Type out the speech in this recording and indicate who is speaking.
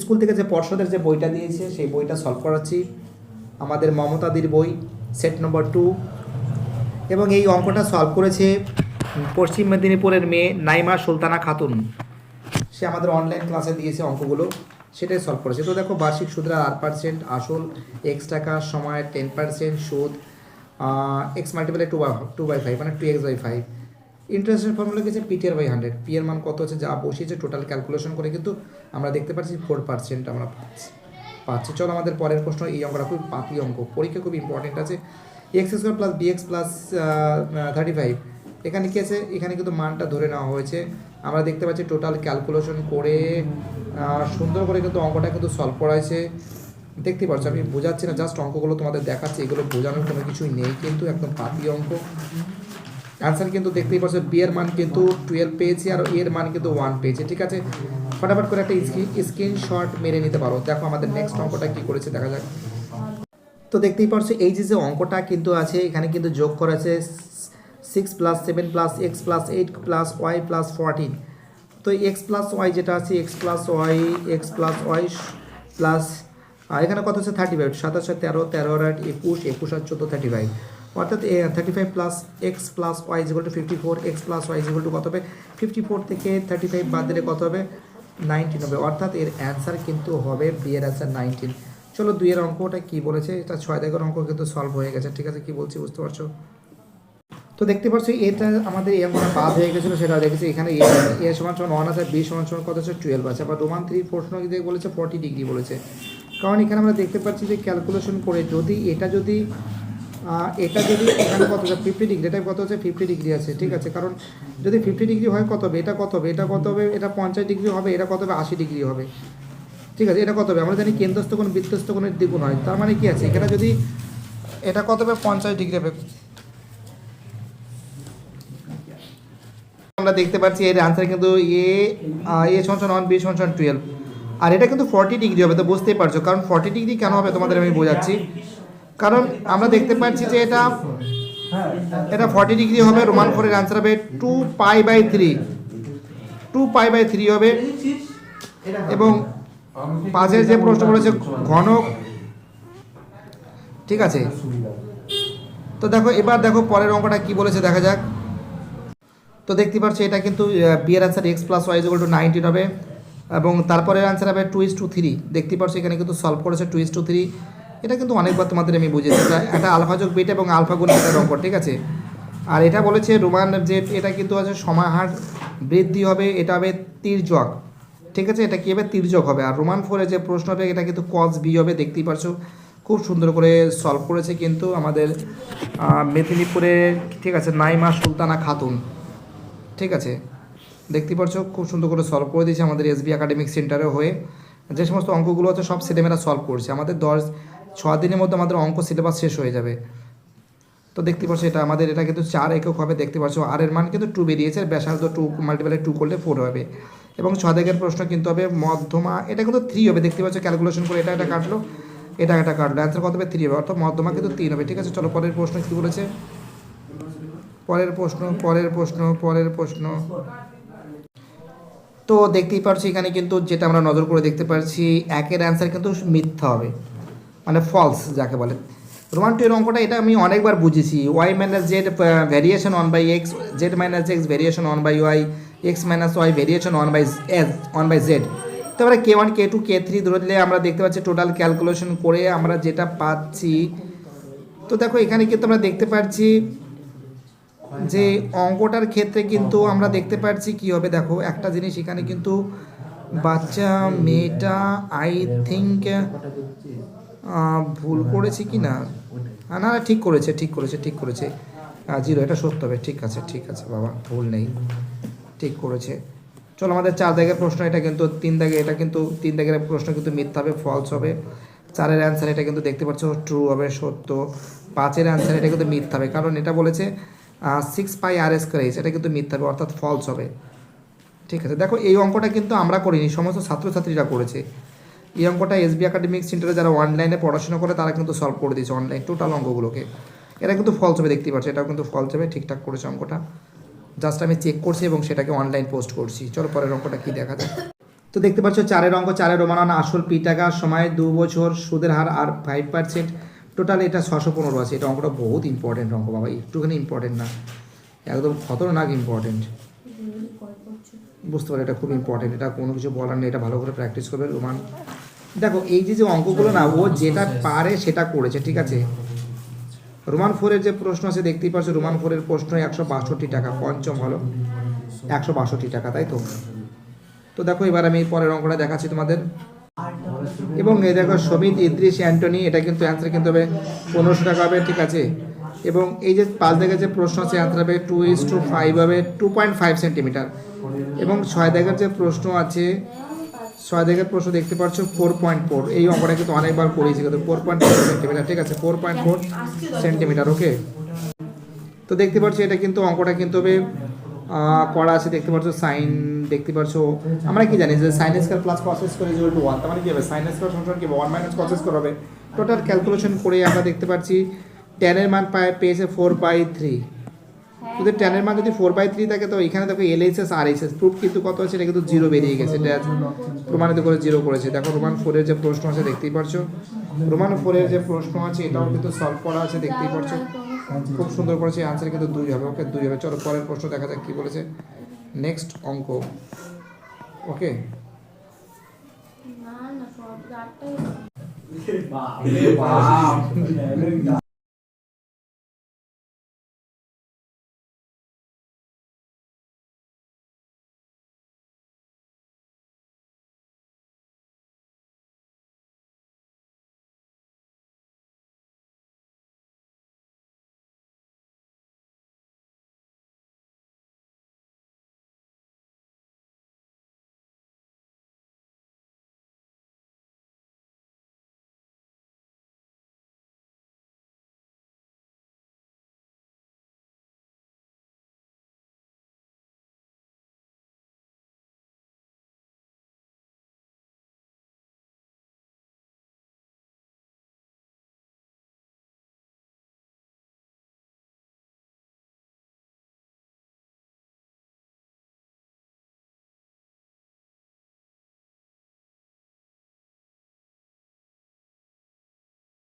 Speaker 1: School থেকে যে পর্ষদের যে বইটা দিয়েছে, সেই বইটা সলভ করাচ্ছি। আমাদের মমতাদির বই সেট নম্বর টু এবং এই অঙ্কটা সলভ করেছে পশ্চিম মেদিনীপুরের মেয়ে নাইমা সুলতানা খাতুন। সে আমাদের অনলাইন ক্লাসে দিয়েছে অঙ্কগুলো, সেটাই সলভ করেছে। তো দেখো, বার্ষিক সুদরা আট পার্সেন্ট আসল এক্স টাকা সময় টেন পার্সেন্ট সুদ x multiply two by two by five মানে টু এক্স বাই ফাইভ ইন্টারেস্টের ফর্মুলা গেছে পিটিআর বাই হান্ড্রেড পি এর মান কত হচ্ছে যা বসিয়েছে টোটাল ক্যালকুলেশন করে কিন্তু আমরা দেখতে পাচ্ছি ফোর পার্সেন্ট আমরা পাচ্ছি। পাচ্ছি। চলো আমাদের পরের প্রশ্ন, এই অঙ্কটা খুব পাতলি অঙ্ক। পরীক্ষা খুব ইম্পর্টেন্ট আছে। X square plus BX plus thirty five এখানে কি আছে? এখানে কিন্তু মানটা ধরে নেওয়া হয়েছে। আমরা দেখতে পাচ্ছি টোটাল ক্যালকুলেশন করে সুন্দর করে কিন্তু অঙ্কটা কিন্তু সলভ করা হয়েছে। দেখতে পাচ্ছ, আমি বোঝাচ্ছি না জাস্ট অঙ্কগুলো তোমাদের দেখাচ্ছি। এগুলো বোঝানোর কোনো কিছুই নেই, কিন্তু একদম পাতলি অঙ্ক। অ্যান্সার কিন্তু দেখতেই পাচ্ছ বি এর মান কিন্তু টুয়েলভ পেয়েছি আর এর মান কিন্তু ওয়ান পেয়েছে, ঠিক আছে? ফটাফট করে একটা স্ক্রিনশট মেরে নিতে পারো। দেখো আমাদের নেক্সট অঙ্কটা কি করেছে, দেখা যাক। তো দেখতেই পারছ এই যে যে অঙ্কটা কিন্তু আছে, এখানে কিন্তু যোগ করেছে six plus seven plus x plus eight plus y plus fourteen তো এক্স প্লাস ওয়াই যেটা আছে x plus y x plus y plus এখানে কত হচ্ছে থার্টি ফাইভ সাতাশ তেরো তেরো আর একুশ একুশ আর চোদ্দ থার্টি ফাইভ অর্থাৎ thirty five plus x plus y equal to fifty four x plus y equal to কত হবে? ফিফটি ফোর থেকে থার্টি ফাইভ বাদ দিলে কত হবে? নাইনটিন হবে। অর্থাৎ, এর অ্যান্সার কিন্তু হবে বি এর অ্যান্সার নাইনটিন চলো দুইয়ের অঙ্কটা কি বলেছে? এটা ছয় দাগের অঙ্ক কিন্তু সলভ হয়ে গেছে। ঠিক আছে, কি বলছি বুঝতে পারছ? তো দেখতে পাচ্ছ এটা আমাদের এই অঙ্কটা বাদ হয়ে গেছিল, সেটা দেখেছি। এখানে এ সমান সমান ওয়ান আছে বি সমান সমান কত আছে? টুয়েলভ আছে। আবার রোমান থ্রি প্রশ্ন যে বলেছে? ফর্টি ডিগ্রি বলেছে। কারণ এখানে আমরা দেখতে পাচ্ছি যে ক্যালকুলেশন করে যদি, এটা যদি এটা যদি এখানে কত আছে ফিফটি ডিগ্রি এটা কত হচ্ছে? ফিফটি ডিগ্রি আছে, ঠিক আছে? কারণ যদি ফিফটি ডিগ্রি হয়, কত হবে? এটা কত হবে? এটা কত হবে? এটা পঞ্চাশ ডিগ্রি হবে? এটা কত হবে? আশি ডিগ্রি হবে। ঠিক আছে? এটা কত হবে? আমরা জানি কেন্দ্রস্থ কোণ, বৃত্তস্থ কোণের দ্বিগুণ হয়। তার মানে কি আছে? এখানে যদি এটা কত হবে? পঞ্চাশ ডিগ্রি হবে। আমরা দেখতে পাচ্ছি, এর আনসার কিন্তু এ এ সমান ওয়ান বি সমান টুয়েলভ আর এটা কিন্তু ফর্টি ডিগ্রি হবে, তো বুঝতেই পারছ। কারণ ফর্টি ডিগ্রি কেন হবে? তোমাদের আমি বোঝাচ্ছি। কারণ আমরা দেখতে পাচ্ছি যে এটা এটা ফর্টি ডিগ্রি হবে রোমান ফোরের আনসার হবে two pi by three two pi by three হবে। এবং পাঁচের যে প্রশ্ন বলেছে, ঘনক। ঠিক আছে? তো দেখো, এবার দেখো পরের অঙ্কটা কি বলেছে, দেখা যাক। তো দেখতে পাচ্ছ, এটা কিন্তু বিয়ের answer x plus y equal to nineteen হবে। এবং তারপরের অ্যান্সার হবে টু ইস টু থ্রি দেখতে পাচ্ছ, এখানে কিন্তু সলভ করেছে টু ইস টু থ্রি এটা কিন্তু অনেকবার তোমাদের আমি বুঝেছি। একটা আলফা যোগ বিটা এবং আলফা গুণ একটা অঙ্ক ঠিক আছে? আর এটা বলেছে রোমান যে এটা কিন্তু আছে সমাহার বৃদ্ধি হবে এটা হবে তির্যক ঠিক আছে? এটা কী হবে? তির্যক হবে। আর রোমান ফোরে যে প্রশ্ন হবে এটা কিন্তু কজ বি হবে দেখতেই পারছ। খুব সুন্দর করে সলভ করেছে কিন্তু আমাদের আহ, মেদিনীপুরের ঠিক আছে নাইমা সুলতানা খাতুন ঠিক আছে? দেখতে পাচ্ছ খুব সুন্দর করে সলভ করে দিয়েছে আমাদের এসবি একাডেমিক সেন্টারে হয়ে। যে সমস্ত অঙ্কগুলো আছে সব ছেলেমেয়েরা সলভ করছে। আমাদের দশ ছ দিনের মধ্যে আমাদের অঙ্ক সিলেবাস শেষ হয়ে যাবে। তো দেখতে পাচ্ছ এটা, আমাদের এটা কিন্তু চার একক হবে, দেখতে পাচ্ছ আর এর মান কিন্তু টু বেরিয়েছে ব্যাসার্ধ টু মাল্টিপ্লাই টু করলে ফোর হবে। এবং ছদেকের প্রশ্ন কিন্তু হবে মধ্যমা, এটা কিন্তু থ্রি হবে, দেখতে পাচ্ছ ক্যালকুলেশন করে এটা এটা কাটলো, এটা এটা কাটলো অ্যান্সার কত হবে? থ্রি হবে, অর্থাৎ মধ্যমা কিন্তু তিন হবে, ঠিক আছে? চলো পরের প্রশ্ন কী বলেছে? পরের প্রশ্ন পরের প্রশ্ন পরের প্রশ্ন। তো দেখতেই পারছি এখানে কিন্তু যেটা আমরা নজর করে দেখতে পারছি, একের অ্যান্সার কিন্তু মিথ্যা হবে। মানে ফলস যাকে বলে। রোমান টু এর অঙ্কটা এটা আমি অনেকবার বুঝেছি। Y minus Z variation one by X Z minus X variation one by Y X minus Y variation one by S one by Z তারপরে K one K two K three ধরলে আমরা দেখতে পাচ্ছি টোটাল ক্যালকুলেশন করে আমরা যেটা পাচ্ছি। তো দেখো এখানে কিন্তু আমরা দেখতে পাচ্ছি যে অঙ্কটার ক্ষেত্রে কিন্তু আমরা দেখতে পাচ্ছি কি হবে। দেখো একটা জিনিস এখানে কিন্তু বাচ্চা, মেয়েটা আই থিঙ্ক ভুল করেছি কি না না ঠিক করেছে ঠিক করেছে ঠিক করেছে। জিরো এটা সত্য হবে ঠিক আছে ঠিক আছে বাবা ভুল নেই। ঠিক করেছে। চলো আমাদের চার দাগের প্রশ্ন এটা কিন্তু তিন দাগে এটা কিন্তু তিন দাগের প্রশ্ন কিন্তু মিথ্যা হবে ফলস হবে। চারের অ্যান্সার এটা কিন্তু দেখতে পাচ্ছ ট্রু হবে সত্য। পাঁচের অ্যান্সার এটা কিন্তু মিথ্যা হবে কারণ এটা বলেছে সিক্স পাই আর এস ক্রেজ এটা কিন্তু মিথ্যা হবে অর্থাৎ ফলস হবে। ঠিক আছে দেখো এই অঙ্কটা কিন্তু আমরা করিনি সমস্ত ছাত্রছাত্রীরা করেছে। এই অঙ্কটা এসবি একাডেমিক সেন্টারে যারা অনলাইনে পড়াশোনা করে, তারা কিন্তু সলভ করে দিয়েছে অনলাইন টোটাল অঙ্কগুলোকে। এটা কিন্তু ফলস হবে দেখতেই পাচ্ছ এটাও কিন্তু ফলস হবে ঠিকঠাক করেছে অঙ্কটা। জাস্ট আমি চেক করছি এবং সেটাকে অনলাইন পোস্ট করছি। চলো পরের অঙ্কটা কি দেখা যায় তো দেখতে পাচ্ছ চারের অঙ্ক, চারের রোমানান, আসল পি টাকার সময় দু বছর, সুদের হার আর ফাইভ পার্সেন্ট টোটাল এটা ছশো পনেরো আছে, এটা অঙ্কটা বহুত ইম্পর্টেন্ট অঙ্ক, বাবা, একটুখানি ইম্পর্টেন্ট না। একদম খতরনাক ইম্পর্টেন্ট বুঝতে পারি এটা খুব ইম্পর্টেন্ট এটা কোনো কিছু বলার নেই, এটা ভালো করে প্র্যাকটিস করবে রোমান। দেখো, এই যে যে অঙ্কগুলো না, ও যেটা পারে সেটা করেছে, ঠিক আছে? রোমান ফোরের যে প্রশ্ন আছে, দেখতেই পাচ্ছ, রোমান ফোরের প্রশ্ন একশো বাষট্টি টাকা, পঞ্চম হলো। একশো বাষট্টি টাকা, তাই তো? তো দেখো, এবার আমি পরের অঙ্কটা দেখাচ্ছি তোমাদের। এবং এই দেখো, সমিত ইদ্রিস অ্যান্টনি, এটা কিন্তু অ্যান্সার কিন্তু হবে পনেরোশো টাকা হবে, ঠিক আছে? এবং এই যে পাঁচ দেখে যে প্রশ্ন আছে অ্যান্সার হবে টু ইস টু ফাইভ হবে টু পয়েন্ট ফাইভ সেন্টিমিটার এবং ছয় দাগের যে প্রশ্ন আছে, ছয় দাগের প্রশ্ন দেখতে পাচ্ছ ফোর পয়েন্ট ফোর এই অঙ্কটা কিন্তু অনেকবার করেছি, কিন্তু ফোর পয়েন্ট ফোর সেন্টিমিটার ঠিক আছে? Four point four centimetre okay তো দেখতে পাচ্ছ এটা কিন্তু অঙ্কটা কিন্তু হবে করা আছে, দেখতে পাচ্ছ সাইন দেখতে পাচ্ছ, আমরা কি জানি যে sine square plus cos square is to one তার মানে কি হবে? সাইন স্কয়ার সমান কি হবে? ওয়ান মাইনাস কস স্কয়ার হবে। টোটাল ক্যালকুলেশন করে আমরা দেখতে পাচ্ছি টেনের মান পায়, পেয়েছে ফোর বাই থ্রি যদি টেনের মান যদি ফোর বাই থ্রি থাকে তো এখানে দেখো L H S R H S proof কিন্তু কত আছে এটা কিন্তু জিরো বেরিয়ে গেছে। এটা প্রমাণিত করে জিরো করেছে। দেখো রোমান ফোরের যে প্রশ্ন আছে দেখতেই পারছ? রোমান ফোরের যে প্রশ্ন আছে এটাও কিন্তু সলভ করা আছে দেখতেই পারছ? খুব সুন্দর করেছে। আনসার কিন্তু দুই হবে। ওকে দুই হবে। চলো পরের প্রশ্ন দেখা যাক কি বলেছে। নেক্সট অঙ্ক। ওকে?
Speaker 2: না না